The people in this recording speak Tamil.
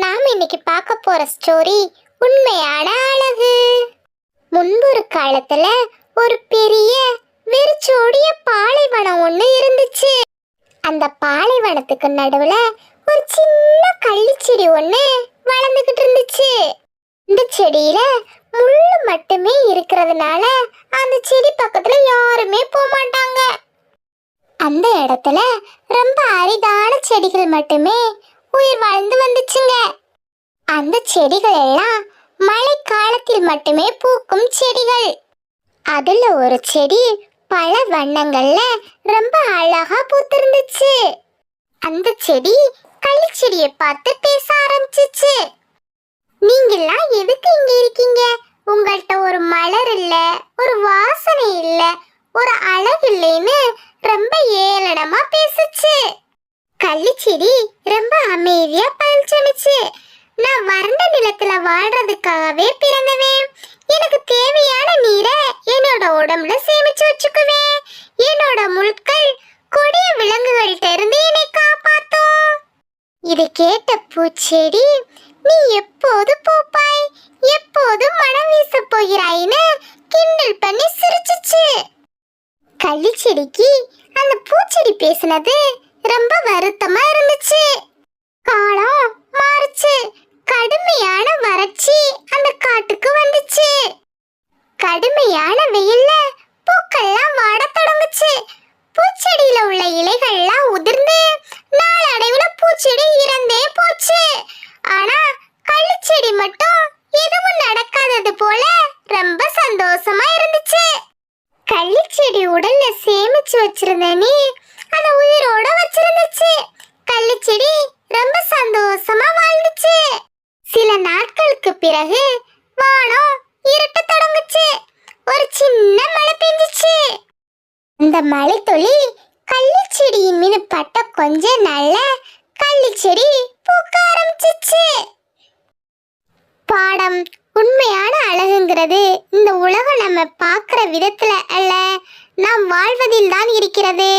நாம் இன்னைக்கு பார்க்க போற ஸ்டோரி உண்மையான அழகு. முன்பொரு காலத்துல ஒரு பெரிய வெறிச்சோடிய பாலைவனம் ஒண்ணு இருந்துச்சு. அந்த பாலைவனத்துக்கு நடுவுல ஒரு சின்ன கள்ளிச்செடி ஒண்ணு வளர்ந்துகிட்டு இருந்துச்சு. இந்த செடியில முள்ளு மட்டுமே இருக்கிறதுனால அந்த செடி பக்கத்துல யாருமே போக மாட்டாங்க. அந்த இடத்துல ரொம்ப அரிதான செடிகள் மட்டுமே உயிர் வாழ்ந்து வந்துச்சுங்க. அந்த செடிகள் எல்லாம் மழை காலத்தில் மட்டுமே பூக்கும் செடிகள். அதுல ஒரு செடி பல வண்ணங்கள்ல ரொம்ப அழகா பூத்திருந்துச்சு. அந்த செடி களிச்செடியை பார்த்து பேச ஆரம்பிச்சிச்சு. நீங்கெல்லாம் எதுக்கு இங்க இருக்கீங்க? உங்கள்கிட்ட ஒரு மலர் இல்ல ஒரு வாசனை இல்ல ஒரு அழகு இல்லை ரொம்ப ஏளனமா பேசுச்சு கள்ளிச்செடி ரொம்ப அமைதியா பதில் நான் வறண்ட நிலத்துல வாழ்றதுக்காகவே பிறந்தவேன். எனக்கு தேவையான நீரை என்னோட உடம்புல சேமிச்சு வச்சுக்குவேன். என்னோட முட்கள் கொடிய விலங்குகள்கிட்ட இருந்து என்னை காப்பாத்தும். இதை கேட்ட பூச்செடி நீ எப்போது பூப்பாய்? எப்போது மனம் வீச போகிறாய்னு கிண்டல் பண்ணி சிரிச்சிச்சு. கள்ளிச்செடிக்கு அந்த பூச்செடி பேசினது ரொம்ப வருத்தமா இருந்துச்சு. வந்துச்சு. கடுமையான வறட்சி அந்த காட்டுக்கு வந்துச்சு. கடுமையான வெயில்ல பூக்கள்லாம் வாட தொடங்குச்சு. பூச்செடியில உள்ள இலைகள்லாம் உதிர்ந்து நாளடைவுல பூச்செடி இறந்தே போச்சு. ஆனா கள்ளிச்செடி மட்டும் எதுவும் நடக்காதது போல ரொம்ப சந்தோஷமா இருந்துச்சு. கள்ளிச்செடி உடல்ல சேமிச்சு வச்சிருந்த நீ அத உயிரோட வச்சிருந்துச்சு. கள்ளிச்செடி ரொம்ப சந்தோஷமா வாழ்ந்துச்சு சில நாட்களுக்கு பிறகு வானம் இருட்ட தொடங்குச்சு. ஒரு சின்ன மழை பெஞ்சிச்சு. அந்த மழை துளி கள்ளிச்செடியின் மீது பட்ட கொஞ்ச நாள்ல செடி பூக்க ஆரம்பிச்சிச்சு. பாடம் உண்மையான அழகுங்கிறது இந்த உலகம் நம்ம பார்க்குற விதத்துல அல்ல நாம் வாழ்வதில் தான் இருக்கிறது.